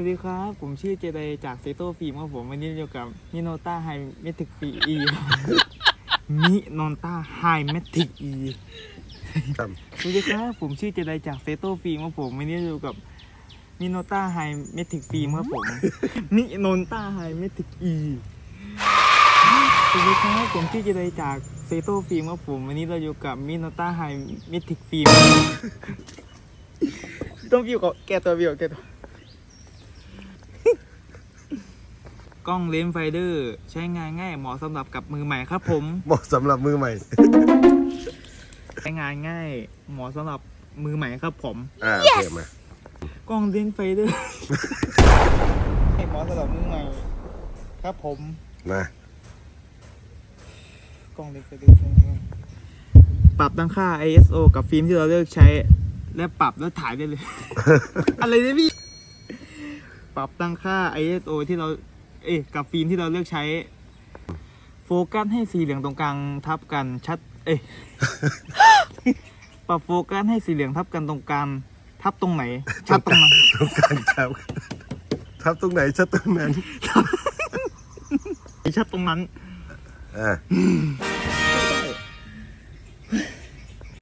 วัสดีครับ ผมชื่อเจไดจากเซโตฟิล์มครับผมวันนี้อยู่กับมิโนต้าไฮเมทิกฟีอีมิโนต้าไฮเมทิกอีครับสวัสดีครับ ผมชื่อเจไดจากเซโตฟิล์มครับผมวันนี้อยู่กับมิโนต้าไฮเมทิกฟิล์มครับผมมิโนต้าไฮเมทิกอีสวัสดีครับผมชื่อเจไดจากเซโตฟิล์มครับผมวันนี้เราอยู่กับมิโนต้าไฮเมทิกฟิล์มต้องวิวกับแกตัววิวแกตัว กล้องเลนส์ไฟเดอร์ ใช้งานง่ายเหมาะสำหรับกับมือใหม่ครับผม เหมาะสำหรับมือใหม่ ใช้งานง่ายเหมาะสำหรับมือใหม่ครับผม อ่าโอเคมากล้องเลนส์ไฟเดอร์ เหมาะสำหรับมือใหม่ ครับผม มากล้องเลนส์ไฟเดอร์ใช้งานง่ายปรับตั้งค่า ISO กับฟิล์มที่เราเลือกใช้ และปรับแล้วถ่ายได้เลย อะไรเนี่ยพี่ ปรับตั้งค่า ISO ที่เรา เอ๊ะกับฟิล์มที่เราเลือกใช้ โฟกัสให้สีเหลืองตรงกลางทับกันชัด เอ๊ะปรับโฟกัสให้สีเหลืองทับกันตรงกลางทับตรงไหน ชัดตรงนั้นต้องการครับทับตรงไหนชัดตรงนั้น ชัดตรงนั้น อ่า